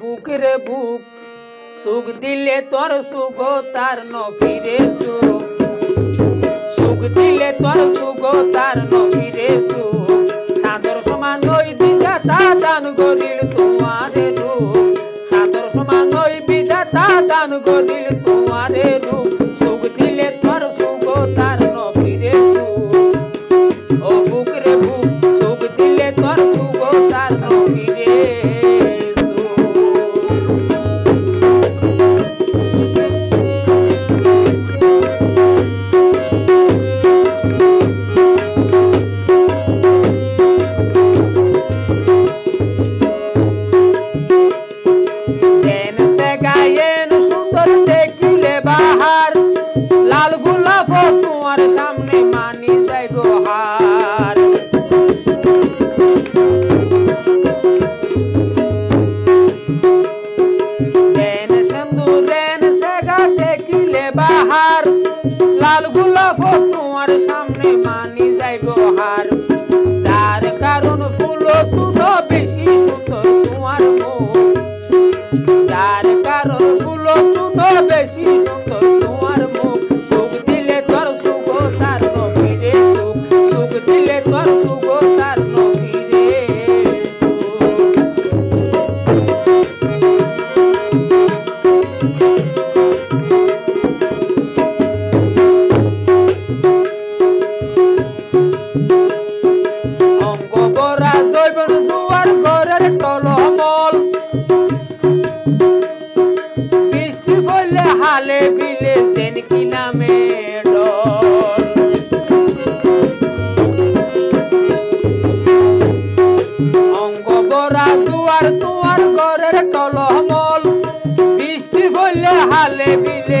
বুক রে বুক, সুখ দিলে তোর সুখ, তার নবীরে সুখ। সুখ দিলে তোর সুখ, তার নবীরে সুখ। সাদর সমান ওই বিধাতা দান করিল তোমারে রূপ। সাদর সমান ওই বিধাতা দান করিল তোমারে রূপ। সুখ দিলে তোর সুখ, তার নবীরে সুখ। ও বুক রে বুক, সুখ দিলে তোর সুখ, তার নবীরে সুখ হার তার কারণ ফুল তুলো বেশি সুন্দর তোমার যার কারণ ফুল তুলো বেশি সুন্দর ঘরের ঘরের টলমল। বৃষ্টি বললে হালে বিলে